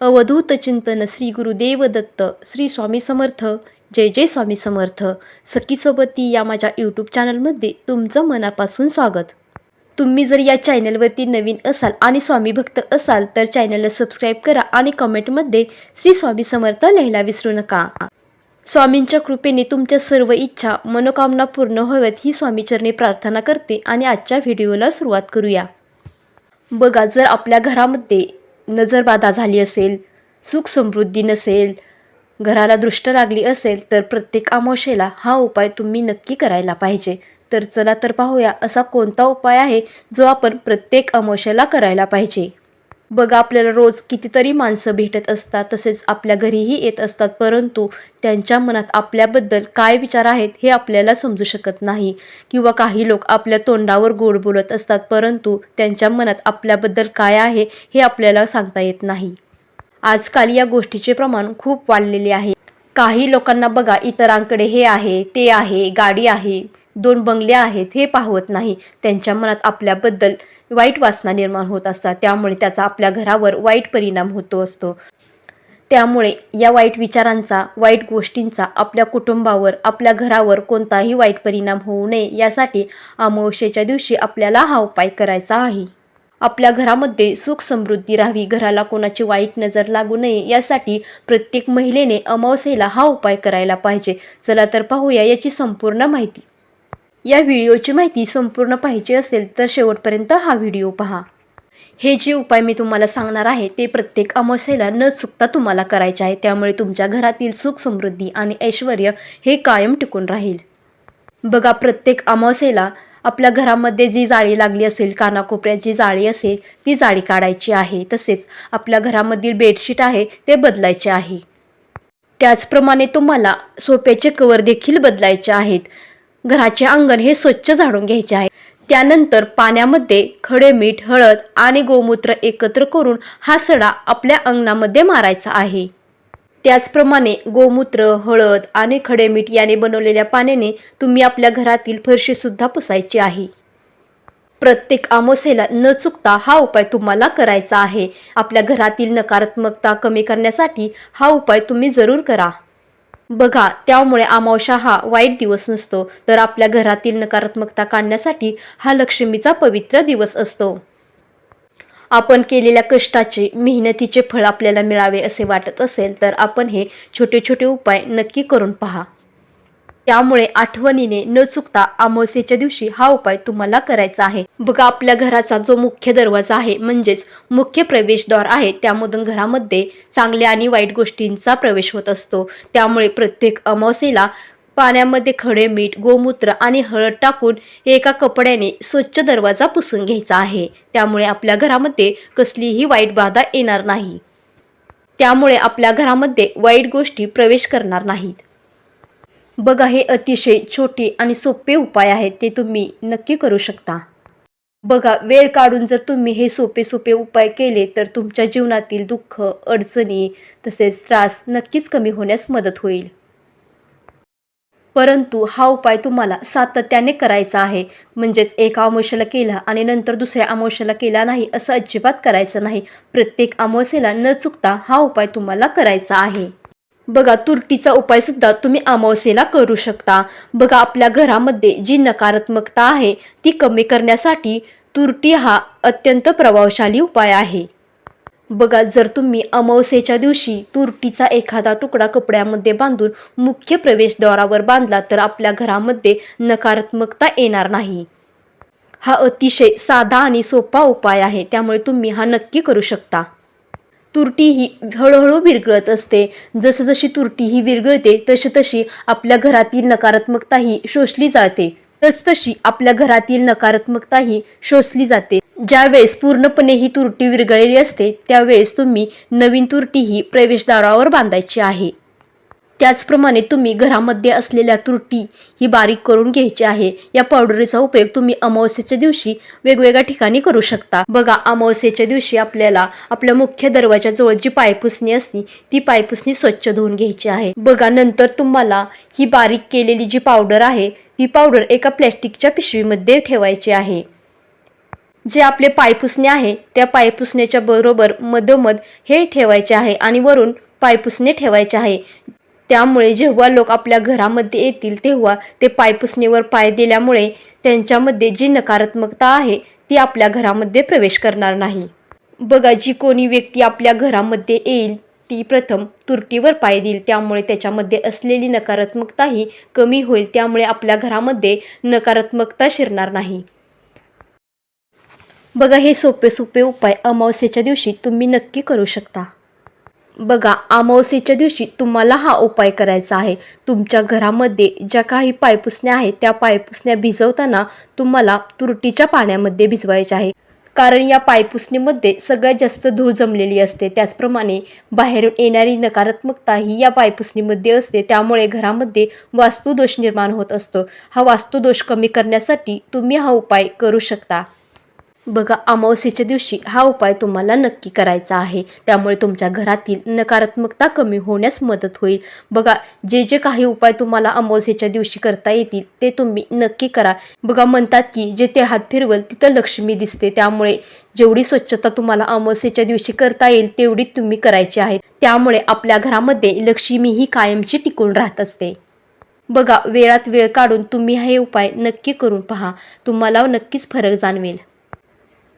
अवधूत चिंतन श्री गुरुदेव दत्त श्री स्वामी समर्थ. जय जय स्वामी समर्थ. सखीसोबती या माझ्या यूट्यूब चॅनलमध्ये तुमचं मनापासून स्वागत. तुम्ही जर या चॅनलवरती नवीन असाल आणि स्वामी भक्त असाल तर चॅनलला सबस्क्राईब करा आणि कमेंटमध्ये श्री स्वामी समर्थ लिहायला विसरू नका. स्वामींच्या कृपेने तुमच्या सर्व इच्छा मनोकामना पूर्ण व्हाव्यात ही स्वामीचरणी प्रार्थना करते आणि आजच्या व्हिडिओला सुरुवात करूया. बघा जर आपल्या घरामध्ये नजरबाधा झाली असेल सुख समृद्धी नसेल घराला दृष्ट लागली असेल तर प्रत्येक आमोशेला हा उपाय तुम्ही नक्की करायला पाहिजे. तर चला तर पाहूया असा कोणता उपाय आहे जो आपण प्रत्येक अमोशेला करायला पाहिजे? बघा आपल्याला रोज कितीतरी माणसं भेटत असतात तसेच आपल्या घरीही येत असतात परंतु त्यांच्या मनात आपल्याबद्दल काय विचार आहेत हे आपल्याला समजू शकत नाही. किंवा काही लोक आपल्या तोंडावर गोड बोलत असतात परंतु त्यांच्या मनात आपल्याबद्दल काय आहे हे आपल्याला सांगता येत नाही. आजकाल या गोष्टीचे प्रमाण खूप वाढलेले आहे. काही लोकांना बघा इतरांकडे हे आहे ते आहे गाडी आहे. दोन बंगले आहेत हे पाहवत नाही. त्यांच्या मनात आपल्याबद्दल वाईट वासना निर्माण होत असतात. त्यामुळे त्याचा आपल्या घरावर वाईट परिणाम होतो असतो. त्यामुळे या वाईट विचारांचा वाईट गोष्टींचा आपल्या कुटुंबावर आपल्या घरावर कोणताही वाईट परिणाम होऊ नये यासाठी अमावस्येच्या दिवशी आपल्याला हा उपाय करायचा आहे. आपल्या घरामध्ये सुख समृद्धी राहावी घराला कोणाची वाईट नजर लागू नये यासाठी प्रत्येक महिलेने अमावस्येला हा उपाय करायला पाहिजे. चला तर पाहूया याची संपूर्ण माहिती. या व्हिडिओची माहिती संपूर्ण पाहिजे असेल तर शेवटपर्यंत हा व्हिडिओ पहा. हे जे उपाय मी तुम्हाला सांगणार आहे ते प्रत्येक अमावस्येला न चुकता तुम्हाला करायचे आहे. त्यामुळे तुमच्या घरातील सुख समृद्धी आणि ऐश्वर हे कायम टिकून राहील. बघा प्रत्येक अमावस्येला आपल्या घरामध्ये जी जाळी लागली असेल कानाकोपऱ्यात जी जाळी असेल ती जाळी काढायची आहे. तसेच आपल्या घरामधील बेडशीट आहे ते बदलायचे आहे. त्याचप्रमाणे तुम्हाला सोप्याचे कवर देखील बदलायचे आहेत. घराचे अंगण हे स्वच्छ झाडून घ्यायचे आहे. त्यानंतर पाण्यामध्ये खडे मीठ हळद आणि गोमूत्र एकत्र करून हा सडा आपल्या अंगणामध्ये मारायचा आहे. त्याचप्रमाणे गोमूत्र हळद आणि खडे मीठ याने बनवलेल्या पाण्याने तुम्ही आपल्या घरातील फरशी सुद्धा पुसायची आहे. प्रत्येक आमोसेला न चुकता हा उपाय तुम्हाला करायचा आहे. आपल्या घरातील नकारात्मकता कमी करण्यासाठी हा उपाय तुम्ही जरूर करा. बघा त्यामुळे अमावशा हा वाईट दिवस नसतो. तर आपल्या घरातील नकारात्मकता काढण्यासाठी हा लक्ष्मीचा पवित्र दिवस असतो. आपण केलेल्या कष्टाचे मेहनतीचे फळ आपल्याला मिळावे असे वाटत असेल तर आपण हे छोटे छोटे उपाय नक्की करून पहा. त्यामुळे आठवणीने न चुकता अमावस्येच्या दिवशी हा उपाय तुम्हाला करायचा आहे. बघा आपल्या घराचा जो मुख्य दरवाजा आहे म्हणजेच मुख्य प्रवेशद्वार आहे त्यामधून घरामध्ये चांगल्या आणि वाईट गोष्टींचा प्रवेश होत असतो. त्यामुळे प्रत्येक अमावस्येला पाण्यामध्ये खडे मीठ गोमूत्र आणि हळद टाकून एका कपड्याने स्वच्छ दरवाजा पुसून घ्यायचा आहे. त्यामुळे आपल्या घरामध्ये कसलीही वाईट बाधा येणार नाही. त्यामुळे आपल्या घरामध्ये वाईट गोष्टी प्रवेश करणार नाहीत. बघा हे अतिशय छोटे आणि सोपे उपाय आहेत ते तुम्ही नक्की करू शकता. बघा वेळ काढून जर तुम्ही हे सोपे सोपे उपाय केले तर तुमच्या जीवनातील दुःख अडचणी तसेच त्रास नक्कीच कमी होण्यास मदत होईल. परंतु हा उपाय तुम्हाला सातत्याने करायचा आहे. म्हणजेच एका अमावश्याला केला आणि नंतर दुसऱ्या अमावश्याला केला नाही असं अजिबात करायचं नाही. प्रत्येक अमावस्येला न चुकता हा उपाय तुम्हाला करायचा आहे. बघा तुरटीचा उपाय सुद्धा तुम्ही अमावस्येला करू शकता. बघा आपल्या घरामध्ये जी नकारात्मकता आहे ती कमी करण्यासाठी तुरटी हा अत्यंत प्रभावशाली उपाय आहे. बघा जर तुम्ही अमावस्येच्या दिवशी तुरटीचा एखादा तुकडा कपड्यामध्ये बांधून मुख्य प्रवेशद्वारावर बांधला तर आपल्या घरामध्ये नकारात्मकता येणार नाही. हा अतिशय साधा आणि सोपा उपाय आहे त्यामुळे तुम्ही हा नक्की करू शकता. तुरटी ही हळूहळू विरघळत असते. जसजशी तुरटी ही विरघळते तशी तशी आपल्या घरातील नकारात्मकता ही शोषली जाते. तसतशी आपल्या घरातील नकारात्मकता ही शोषली जाते. ज्यावेळेस पूर्णपणे ही तुरटी विरघळलेली असते त्यावेळेस तुम्ही नवीन तुरटी ही प्रवेशद्वारावर बांधायची आहे. त्याचप्रमाणे तुम्ही घरामध्ये असलेल्या त्रुटी ही बारीक करून घ्यायची आहे. या पावडरीचा उपयोग तुम्ही अमावस्येच्या दिवशी वेगवेगळ्या ठिकाणी करू शकता. बघा अमावस्येच्या दिवशी आपल्याला आपल्या मुख्य दरवाजाजवळ जी पायपुसणी असती ती पायपुसणी स्वच्छ धुवून घ्यायची आहे. बघा नंतर तुम्हाला ही बारीक केलेली जी पावडर आहे ती पावडर एका प्लॅस्टिकच्या पिशवीमध्ये ठेवायची आहे. जे आपले पायपुसणे आहे त्या पायपुसण्याच्या बरोबर मधोमध हे ठेवायचे आहे आणि वरून पायपुसणे ठेवायचे आहे. त्यामुळे जेव्हा लोक आपल्या घरामध्ये येतील तेव्हा ते पायपुसणीवर पाय दिल्यामुळे त्यांच्यामध्ये जी नकारात्मकता आहे ती आपल्या घरामध्ये प्रवेश करणार नाही. बघा जी कोणी व्यक्ती आपल्या घरामध्ये येईल ती प्रथम तुरटीवर पाय देईल. त्यामुळे त्याच्यामध्ये असलेली नकारात्मकताही कमी होईल. त्यामुळे आपल्या घरामध्ये नकारात्मकता शिरणार नाही. बघा हे सोपे सोपे उपाय अमावस्येच्या दिवशी तुम्ही नक्की करू शकता. बघा अमावस्येच्या दिवशी तुम्हाला हा उपाय करायचा आहे. तुमच्या घरामध्ये ज्या काही पायपुसण्या आहेत त्या पायपुसण्या भिजवताना तुम्हाला तुरटीच्या पाण्यामध्ये भिजवायच्या आहे. कारण या पायपुसणीमध्ये सगळ्यात जास्त धूळ जमलेली असते. त्याचप्रमाणे बाहेरून येणारी नकारात्मकता ही या पायपुसणीमध्ये असते. त्यामुळे घरामध्ये वास्तुदोष निर्माण होत असतो. हा वास्तुदोष कमी करण्यासाठी तुम्ही हा उपाय करू शकता. बघा अमावस्येच्या दिवशी हा उपाय तुम्हाला नक्की करायचा आहे. त्यामुळे तुमच्या घरातील नकारात्मकता कमी होण्यास मदत होईल. बघा जे जे काही उपाय तुम्हाला अमावस्येच्या दिवशी करता येतील ते तुम्ही नक्की करा. बघा म्हणतात की जेथे हात फिरवल तिथं लक्ष्मी दिसते. त्यामुळे जेवढी स्वच्छता तुम्हाला अमावस्येच्या दिवशी करता येईल तेवढी तुम्ही करायची आहे. त्यामुळे आपल्या घरामध्ये लक्ष्मी ही कायमची टिकून राहत असते. बघा वेळात वेळ काढून तुम्ही हे उपाय नक्की करून पहा. तुम्हाला नक्कीच फरक जाणवेल.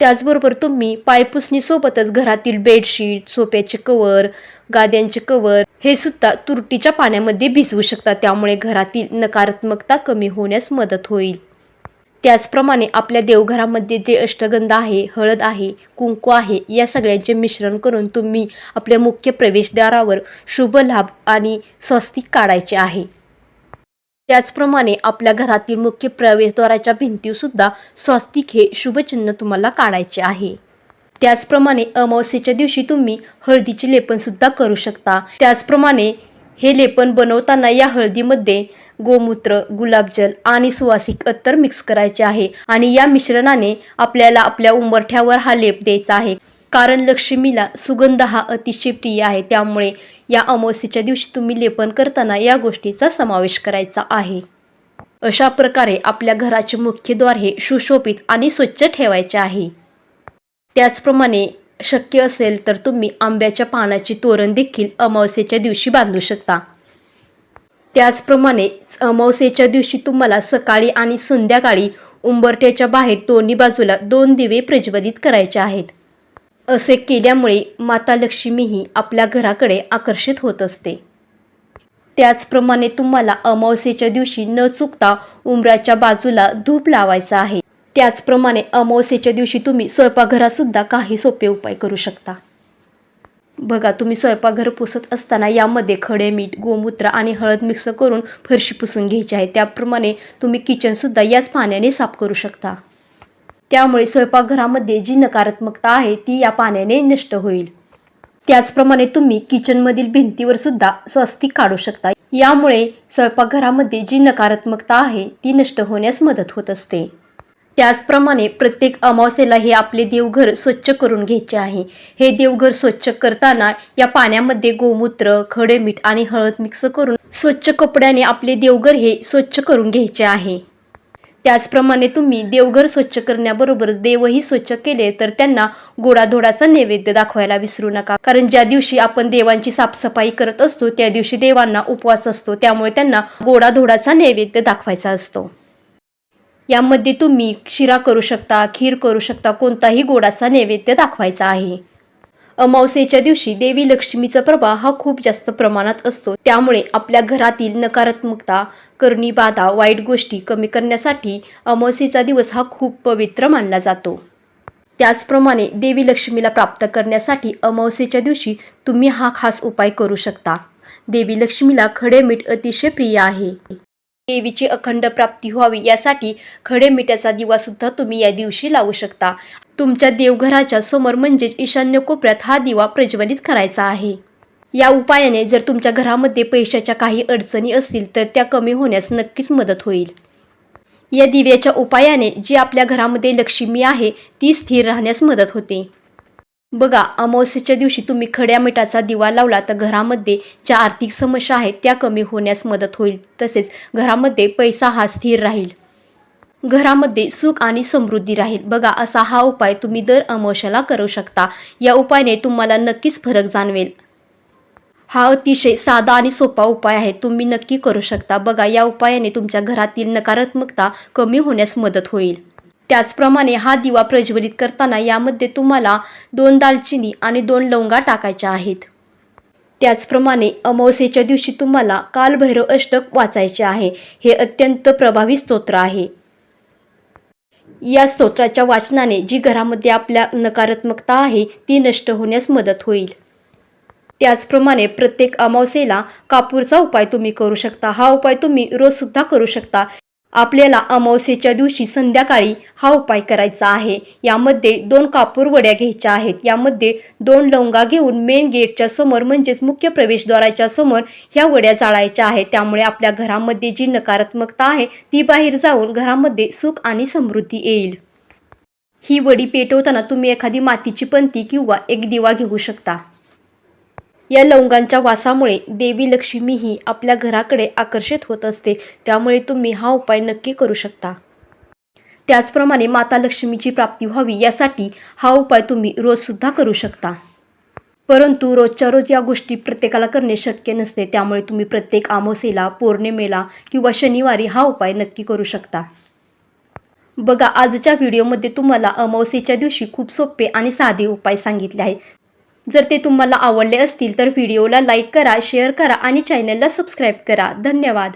त्याचबरोबर तुम्ही पायपुसणीसोबतच घरातील बेडशीट सोप्याचे कवर गाद्यांचे कवर हे सुद्धा तुरटीच्या पाण्यामध्ये भिजवू शकता. त्यामुळे घरातील नकारात्मकता कमी होण्यास मदत होईल. त्याचप्रमाणे आपल्या देवघरामध्ये जे अष्टगंध आहे हळद आहे कुंकू आहे या सगळ्यांचे मिश्रण करून तुम्ही आपल्या मुख्य प्रवेशद्वारावर शुभ लाभ आणि स्वस्तिक काढायचे आहे. त्याचप्रमाणे आपल्या घरातील मुख्य प्रवेशद्वाराच्या भिंतीसुद्धा स्वस्तिक हे शुभचिन्ह तुम्हाला काढायचे आहे. त्याचप्रमाणे अमावस्येच्या दिवशी तुम्ही हळदीचे लेपन सुद्धा करू शकता. त्याचप्रमाणे हे लेपन बनवताना या हळदीमध्ये गोमूत्र गुलाबजल आणि सुवासिक अत्तर मिक्स करायचे आहे आणि या मिश्रणाने आपल्याला आपल्या उंबरठ्यावर हा लेप द्यायचा आहे. कारण लक्ष्मीला सुगंध हा अतिशय प्रिय आहे. त्यामुळे या अमावस्येच्या दिवशी तुम्ही लेपन करताना या गोष्टीचा समावेश करायचा आहे. अशा प्रकारे आपल्या घराचे मुख्य द्वार हे सुशोभित आणि स्वच्छ ठेवायचे आहे. त्याचप्रमाणे शक्य असेल तर तुम्ही आंब्याच्या पानाची तोरण देखील अमावस्येच्या दिवशी बांधू शकता. त्याचप्रमाणे अमावस्येच्या दिवशी तुम्हाला सकाळी आणि संध्याकाळी उंबरट्याच्या बाहेर दोन्ही बाजूला दोन दिवे प्रज्वलित करायचे आहेत. असे केल्यामुळे माता लक्ष्मीही आपल्या घराकडे आकर्षित होत असते. त्याचप्रमाणे तुम्हाला अमावस्येच्या दिवशी न चुकता उंबराच्या बाजूला धूप लावायचा आहे. त्याचप्रमाणे अमावस्येच्या दिवशी तुम्ही स्वयंपाकघरातसुद्धा काही सोपे उपाय करू शकता. बघा तुम्ही स्वयंपाकघर पुसत असताना यामध्ये खडे मीठ गोमूत्र आणि हळद मिक्स करून फरशी पुसून घ्यायची आहे. त्याप्रमाणे तुम्ही किचनसुद्धा याच पाण्याने साफ करू शकता. त्यामुळे स्वयंपाकघरामध्ये जी नकारात्मकता आहे ती या पाण्याने नष्ट होईल. त्याचप्रमाणे तुम्ही किचनमधील भिंतीवर सुद्धा स्वस्तिक काढू शकता. यामुळे स्वयंपाकघरामध्ये जी नकारात्मकता आहे ती नष्ट होण्यास मदत होत असते. त्याचप्रमाणे प्रत्येक अमावस्येला हे आपले देवघर स्वच्छ करून घ्यायचे आहे. हे देवघर स्वच्छ करताना या पाण्यामध्ये गोमूत्र खडे मीठ आणि हळद मिक्स करून स्वच्छ कपड्याने आपले देवघर हे स्वच्छ करून घ्यायचे आहे. त्याचप्रमाणे तुम्ही देवघर स्वच्छ करण्याबरोबरच देवही स्वच्छ केले तर त्यांना गोडाधोडाचा नैवेद्य दाखवायला विसरू नका. कारण ज्या दिवशी आपण देवांची साफसफाई करत असतो त्या दिवशी देवांना उपवास असतो. त्यामुळे त्यांना गोडाधोडाचा नैवेद्य दाखवायचा असतो. यामध्ये तुम्ही शिरा करू शकता खीर करू शकता कोणताही गोडाचा नैवेद्य दाखवायचा आहे. अमावस्येच्या दिवशी देवी लक्ष्मीचा प्रभाव हा खूप जास्त प्रमाणात असतो. त्यामुळे आपल्या घरातील नकारात्मकता करणी बाधा वाईट गोष्टी कमी करण्यासाठी अमावस्येचा दिवस हा खूप पवित्र मानला जातो. त्याचप्रमाणे देवी लक्ष्मीला प्राप्त करण्यासाठी अमावस्येच्या दिवशी तुम्ही हा खास उपाय करू शकता. देवी लक्ष्मीला खडे मीठ अतिशय प्रिय आहे. देवीची अखंड प्राप्ती व्हावी यासाठी खडे मिठाचा दिवा सुद्धा तुम्ही या दिवशी लावू शकता. तुमच्या देवघराच्या समोर म्हणजेच ईशान्य कोपऱ्यात हा दिवा प्रज्वलित करायचा आहे. या उपायाने जर तुमच्या घरामध्ये पैशाच्या काही अडचणी असतील तर त्या कमी होण्यास नक्कीच मदत होईल. या दिव्याच्या उपायाने जी आपल्या घरामध्ये लक्ष्मी आहे ती स्थिर राहण्यास मदत होते. बघा अमावस्येच्या दिवशी तुम्ही खड्या मिठाचा दिवा लावला तर घरामध्ये ज्या आर्थिक समस्या आहेत त्या कमी होण्यास मदत होईल. तसेच घरामध्ये पैसा हा स्थिर राहील. घरामध्ये सुख आणि समृद्धी राहील. बघा असा हा उपाय तुम्ही दर अमावस्याला करू शकता. या उपायाने तुम्हाला नक्कीच फरक जाणवेल. हा अतिशय साधा आणि सोपा उपाय आहे. तुम्ही नक्की करू शकता. बघा या उपायाने तुमच्या घरातील नकारात्मकता कमी होण्यास मदत होईल. त्याचप्रमाणे हा दिवा प्रज्वलित करताना यामध्ये तुम्हाला दोन दालचिनी आणि दोन लवंगा टाकायच्या आहेत. त्याचप्रमाणे अमावस्येच्या दिवशी तुम्हाला कालभैरव अष्टक वाचायचे आहे. हे अत्यंत प्रभावी स्तोत्र आहे. या स्तोत्राच्या वाचनाने जी घरामध्ये आपल्या नकारात्मकता आहे ती नष्ट होण्यास मदत होईल. त्याचप्रमाणे प्रत्येक अमावस्येला कापूरचा उपाय तुम्ही करू शकता. हा उपाय तुम्ही रोजसुद्धा करू शकता. आपल्याला अमावस्येच्या दिवशी संध्याकाळी हा उपाय करायचा आहे. यामध्ये दोन कापूर वड्या घ्यायच्या आहेत. यामध्ये दोन लवंगा घेऊन मेन गेटच्या समोर म्हणजेच मुख्य प्रवेशद्वाराच्या समोर ह्या वड्या जाळायच्या आहेत. त्यामुळे आपल्या घरामध्ये जी नकारात्मकता आहे ती बाहेर जाऊन घरामध्ये सुख आणि समृद्धी येईल. ही वडी पेटवताना तुम्ही एखादी मातीची पंती किंवा एक दिवा घेऊ शकता. या लवंगांच्या वासामुळे देवी लक्ष्मी ही आपल्या घराकडे आकर्षित होत असते. त्यामुळे तुम्ही हा उपाय नक्की करू शकता. त्याचप्रमाणे माता लक्ष्मीची प्राप्ती व्हावी यासाठी हा उपाय तुम्ही रोजसुद्धा करू शकता. परंतु रोजच्या रोज या गोष्टी प्रत्येकाला करणे शक्य नसते. त्यामुळे तुम्ही प्रत्येक आमोसेला पौर्णिमेला किंवा शनिवारी हा उपाय नक्की करू शकता. बघा आजच्या व्हिडिओमध्ये तुम्हाला अमावस्येच्या दिवशी खूप सोपे आणि साधे उपाय सांगितले आहेत. जर ते तुम्हाला आवडले असतील तर व्हिडिओला लाईक करा शेअर करा आणि चॅनलला सबस्क्राईब करा. धन्यवाद.